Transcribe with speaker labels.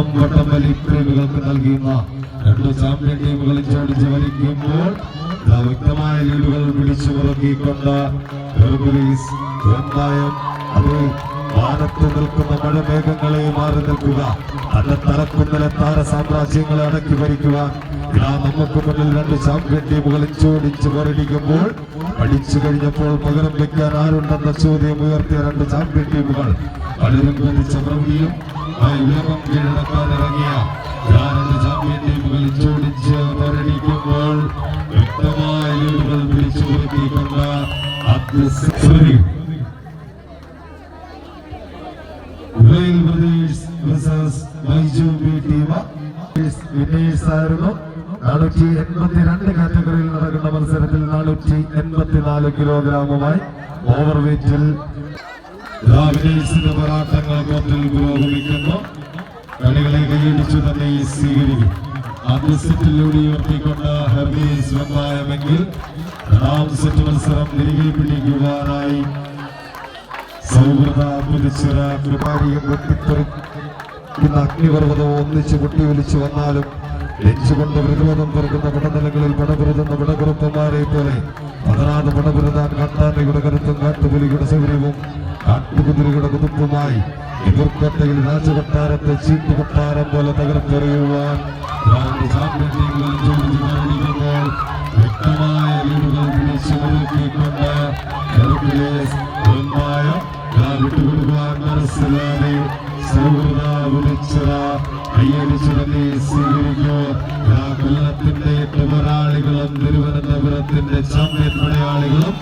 Speaker 1: ഒന്നാം വട്ടംവലി പ്രേമികൾക്ക് നൽകിയുന്ന രണ്ട് ചാമ്പ്യൻ ടീമുകൾ ചോടിച്ച് വലിക്കുമ്പോൾ വ്യക്തമായ ലീഡുകൾ പിടിച്ചു അത് വാനത്ത് നിൽക്കുന്ന മഴമേഘങ്ങളെ മാറി നിൽക്കുക. തന്റെ തലക്കുന്നിലെ താര സാമ്രാജ്യങ്ങളെ അടക്കി ഭരിക്കുവാൻ ഇതാ നമുക്ക് മുന്നിൽ രണ്ട് ചാമ്പ്യൻ ടീമുകൾ ചോടിച്ച് പോരടിക്കുമ്പോൾ പഠിച്ചു കഴിഞ്ഞപ്പോൾ പകരം വെക്കാൻ ആരുണ്ടെന്ന ചോദ്യം ഉയർത്തിയ രണ്ട് ചാമ്പ്യൻ ടീമുകൾ പലരും ഗതിച്ച പ്രവൃത്തിയും ഇറങ്ങിയ ഇതാ രണ്ട് ചാമ്പ്യൻ ടീമുകൾ ചോടിച്ച് പോരടിക്കുമ്പോൾ വ്യക്തമായ ലീഡുകൾ പിടിച്ചു മുറുക്കിക്കൊണ്ട് അത്യുശ്രീ ഉലയിൽ brothers versus B team winners ആയിരുന്നു നാനൂറ്റി എൺപത്തിരണ്ട് കാറ്റഗറിയിൽ നടക്കുന്ന മത്സരത്തിൽ നാനൂറ്റി എൺപത്തിനാല് കിലോഗ്രാമുമായി ഓവർ വെയിറ്റിൽ പോരാട്ടങ്ങൾ പുരോഗമിക്കുന്നു. കൈയടിച്ചു തന്നെ സ്വീകരിക്കും. ആദ്യ സെറ്റിലൂടെ ഉയർത്തിക്കൊണ്ട് ഹെർബീസ് വെമ്പായമെങ്കിൽ രണ്ടാം സെറ്റ് മത്സരം തിരികെ പിടിക്കുവാനായി സൗഹൃദ പുതിച്ചിറ കൃപാരിയും വെട്ടിത്തെറിക്കുന്ന അഗ്നിപർവതം ഒന്നിച്ച് പൊട്ടിയൊലിച്ചു വന്നാലും കൊണ്ട് പ്രതിരോധം തുറക്കുന്ന പടനിലങ്ങളിൽ പടപുരുതുന്ന പടകുറുപ്പന്മാരെ പോലെ പതനാട് പടപുരുതാൻ കാട്ടാനയുടെ കരുത്തും കാട്ടുപുലിയുടെ സൗകര്യവും കാട്ടുകുതിരയുടെ കുതുപ്പുമായി എതിർക്കട്ടയിൽ രാജകൊട്ടാരത്തെ കൊട്ടാരം പോലെ തകർത്തെറിയുവാൻ വ്യക്തമായ ലീഡുകൾ പിടിച്ചു മുറുക്കിക്കൊണ്ട് ഹെർക്കുലേസ് വെമ്പായം ഞാൻ വിട്ടുകൊടുക്കുവാൻ മനസ്സിലാതെ സൗഹൃദ വിളിച്ചറ കയ്യടിച്ചു തന്നെ ആ കൊല്ലത്തിന്റെ പോരാളികളും തിരുവനന്തപുരത്തിന്റെ ചാമ്പ്യൻ പടയാളികളും